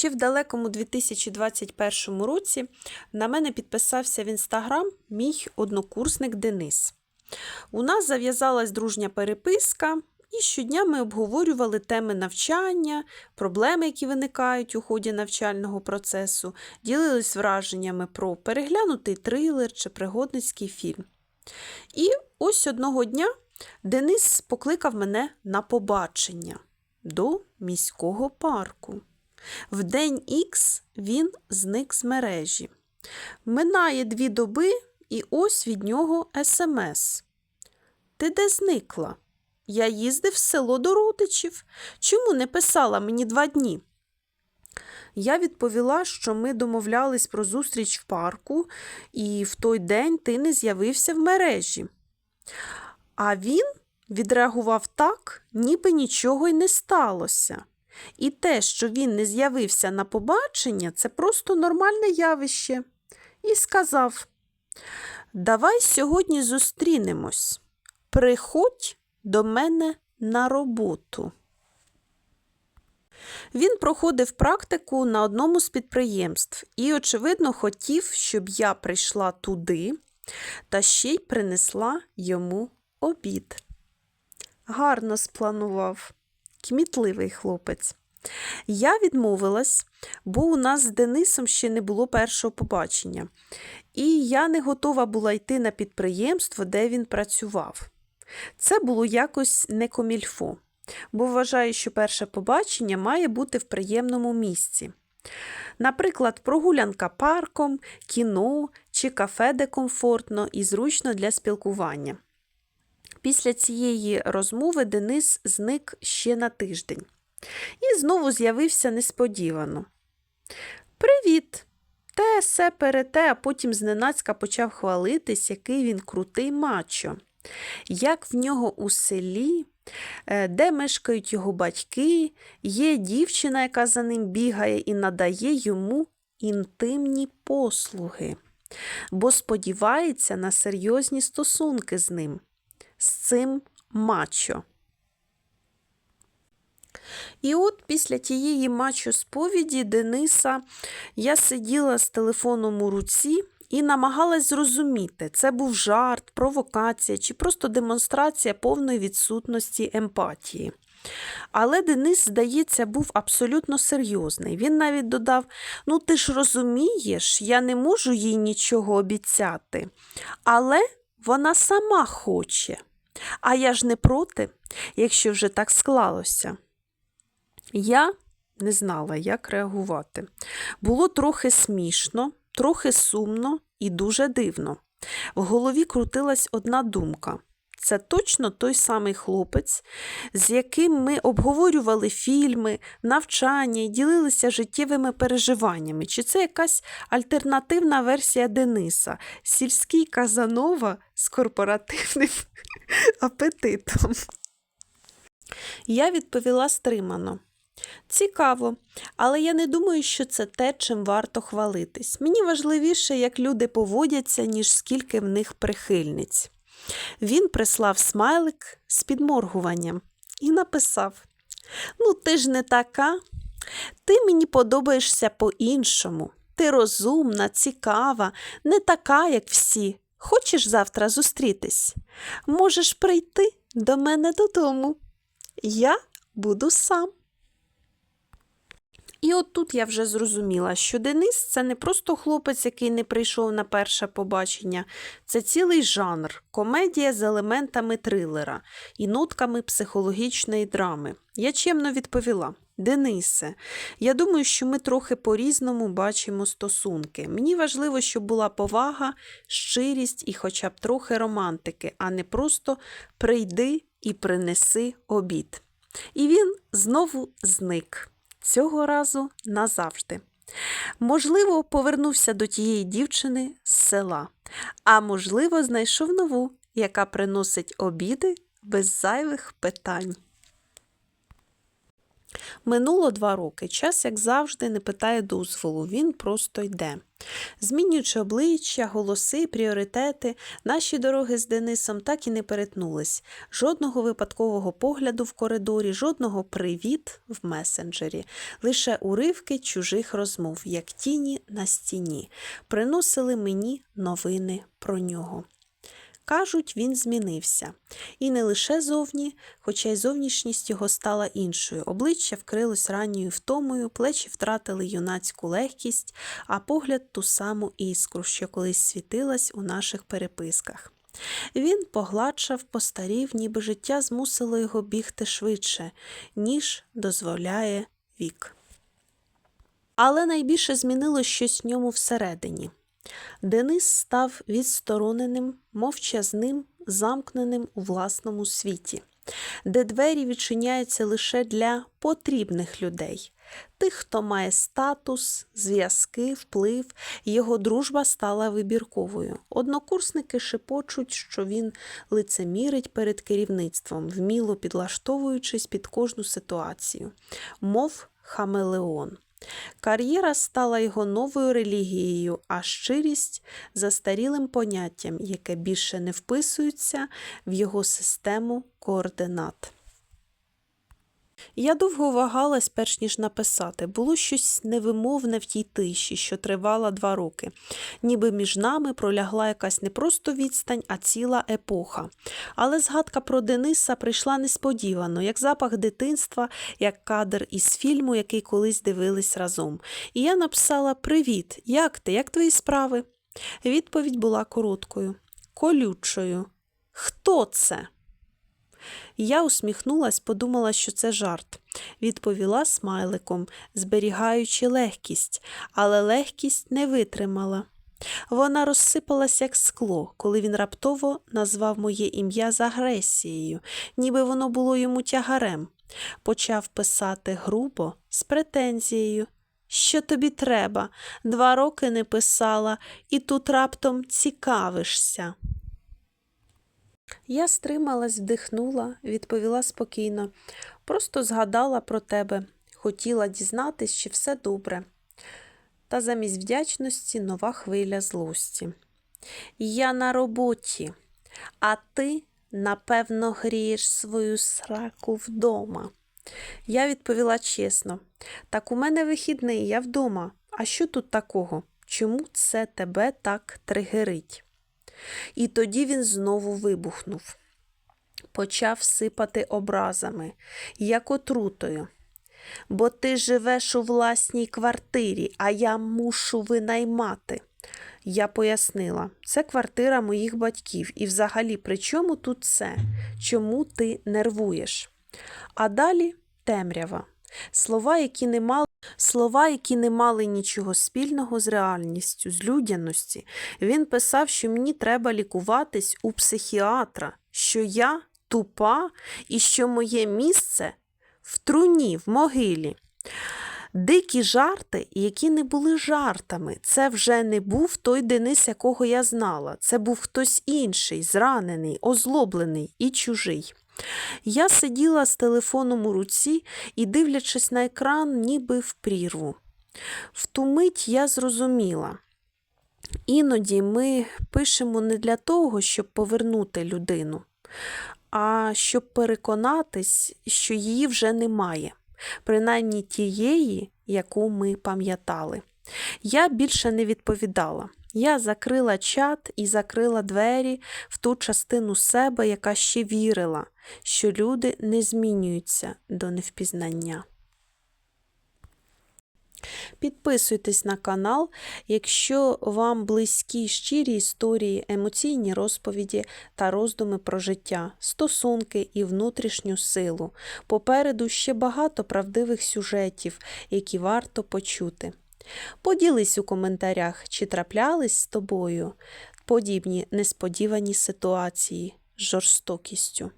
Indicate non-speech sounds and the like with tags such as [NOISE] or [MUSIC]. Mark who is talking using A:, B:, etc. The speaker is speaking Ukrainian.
A: Ще в далекому 2021 році на мене підписався в інстаграм мій однокурсник Денис. У нас зав'язалась дружня переписка, і щодня ми обговорювали теми навчання, проблеми, які виникають у ході навчального процесу, ділились враженнями про переглянутий трилер чи пригодницький фільм. І ось одного дня Денис покликав мене на побачення до міського парку. В день Х він зник з мережі. Минає дві доби, і ось від нього смс. Ти де зникла? Я їздив в село до родичів. Чому не писала мені два дні? Я відповіла, що ми домовлялись про зустріч в парку, і в той день ти не з'явився в мережі. А він відреагував так, ніби нічого й не сталося. І те, що він не з'явився на побачення, це просто нормальне явище. І сказав: Давай сьогодні зустрінемось. Приходь до мене на роботу. Він проходив практику на одному з підприємств і, очевидно, хотів, щоб я прийшла туди та ще й принесла йому обід. Гарно спланував, кмітливий хлопець. Я відмовилась, бо у нас з Денисом ще не було першого побачення, і я не готова була йти на підприємство, де він працював. Це було якось не комільфо, бо вважаю, що перше побачення має бути в приємному місці. Наприклад, прогулянка парком, кіно чи кафе, де комфортно і зручно для спілкування. Після цієї розмови Денис зник ще на тиждень і знову з'явився несподівано. Привіт! Те, се, перете, а потім зненацька почав хвалитись, який він крутий мачо. Як в нього у селі, е, де мешкають його батьки, є дівчина, яка за ним бігає і надає йому інтимні послуги, бо сподівається на серйозні стосунки з ним, з цим мачо. І от після тієї мачо сповіді Дениса я сиділа з телефоном у руці і намагалась зрозуміти, це був жарт, провокація чи просто демонстрація повної відсутності емпатії. Але Денис, здається, був абсолютно серйозний. Він навіть додав: Ну, ти ж розумієш, я не можу їй нічого обіцяти, але вона сама хоче. А я ж не проти, якщо вже так склалося. Я не знала, як реагувати. Було трохи смішно, трохи сумно і дуже дивно. В голові крутилась одна думка. Це точно той самий хлопець, з яким ми обговорювали фільми, навчання і ділилися життєвими переживаннями. Чи це якась альтернативна версія Дениса, сільський Казанова з корпоративним [LAUGHS] апетитом? Я відповіла стримано. Цікаво, але я не думаю, що це те, чим варто хвалитись. Мені важливіше, як люди поводяться, ніж скільки в них прихильниць. Він прислав смайлик з підморгуванням і написав: Ну, ти ж не така, ти мені подобаєшся по-іншому. Ти розумна, цікава, не така, як всі. Хочеш завтра зустрітись? Можеш прийти до мене додому. Я буду сам. І от тут я вже зрозуміла, що Денис це не просто хлопець, який не прийшов на перше побачення, це цілий жанр, комедія з елементами трилера і нотками психологічної драми. Я чемно відповіла. Денисе, я думаю, що ми трохи по-різному бачимо стосунки. Мені важливо, щоб була повага, щирість і хоча б трохи романтики, а не просто прийди і принеси обід. І він знову зник цього разу назавжди. Можливо, повернувся до тієї дівчини з села, а можливо, знайшов нову, яка приносить обіди без зайвих питань. Минуло два роки. Час, як завжди, не питає дозволу, він просто йде. Змінюючи обличчя, голоси, пріоритети, наші дороги з Денисом так і не перетнулись. Жодного випадкового погляду в коридорі, жодного привіт в месенджері, лише уривки чужих розмов, як тіні на стіні, приносили мені новини про нього. Кажуть, він змінився. І не лише зовні, хоча й зовнішність його стала іншою. Обличчя вкрилось ранньою втомою, плечі втратили юнацьку легкість, а погляд ту саму іскру, що колись світилась у наших переписках. Він погладшав, постарів, ніби життя змусило його бігти швидше, ніж дозволяє вік. Але найбільше змінилось щось в ньому всередині. Денис став відстороненим, мовчазним, замкненим у власному світі, де двері відчиняються лише для потрібних людей, тих, хто має статус, зв'язки, вплив, його дружба стала вибірковою. Однокурсники шепочуть, що він лицемірить перед керівництвом, вміло підлаштовуючись під кожну ситуацію, мов хамелеон. Кар'єра стала його новою релігією, а щирість застарілим поняттям, яке більше не вписується в його систему координат. Я довго вагалась, перш ніж написати. Було щось невимовне в тій тиші, що тривала два роки, ніби між нами пролягла якась не просто відстань, а ціла епоха. Але згадка про Дениса прийшла несподівано, як запах дитинства, як кадр із фільму, який колись дивились разом. І я написала Привіт, як ти? Як твої справи? Відповідь була короткою, колючою. Хто це? Я усміхнулась, подумала, що це жарт. Відповіла смайликом, зберігаючи легкість, але легкість не витримала. Вона розсипалась, як скло, коли він раптово назвав моє ім'я з агресією, ніби воно було йому тягарем. Почав писати грубо, з претензією. Що тобі треба? Два роки не писала, і тут раптом цікавишся. Я стрималась, вдихнула, відповіла спокійно, просто згадала про тебе, хотіла дізнатись, чи все добре. Та замість вдячності нова хвиля злості. Я на роботі, а ти, напевно, грієш свою сраку вдома. Я відповіла чесно, так у мене вихідний, я вдома. А що тут такого? Чому це тебе так тригерить? І тоді він знову вибухнув, почав сипати образами, як отрутою. Бо ти живеш у власній квартирі, а я мушу винаймати. Я пояснила, це квартира моїх батьків, і взагалі, при чому тут це? Чому ти нервуєш? А далі темрява. Слова, які не мали Слова, які не мали нічого спільного з реальністю, з людяності, він писав, що мені треба лікуватись у психіатра, що я тупа і що моє місце в труні, в могилі. Дикі жарти, які не були жартами, це вже не був той Денис, якого я знала. Це був хтось інший, зранений, озлоблений і чужий. Я сиділа з телефоном у руці і, дивлячись на екран, ніби в прірву. В ту мить я зрозуміла. Іноді ми пишемо не для того, щоб повернути людину, а щоб переконатись, що її вже немає, принаймні тієї, яку ми пам'ятали. Я більше не відповідала. Я закрила чат і закрила двері в ту частину себе, яка ще вірила, що люди не змінюються до невпізнання. Підписуйтесь на канал, якщо вам близькі щирі історії, емоційні розповіді та роздуми про життя, стосунки і внутрішню силу. Попереду ще багато правдивих сюжетів, які варто почути. Поділись у коментарях, чи траплялись з тобою подібні несподівані ситуації з жорстокістю.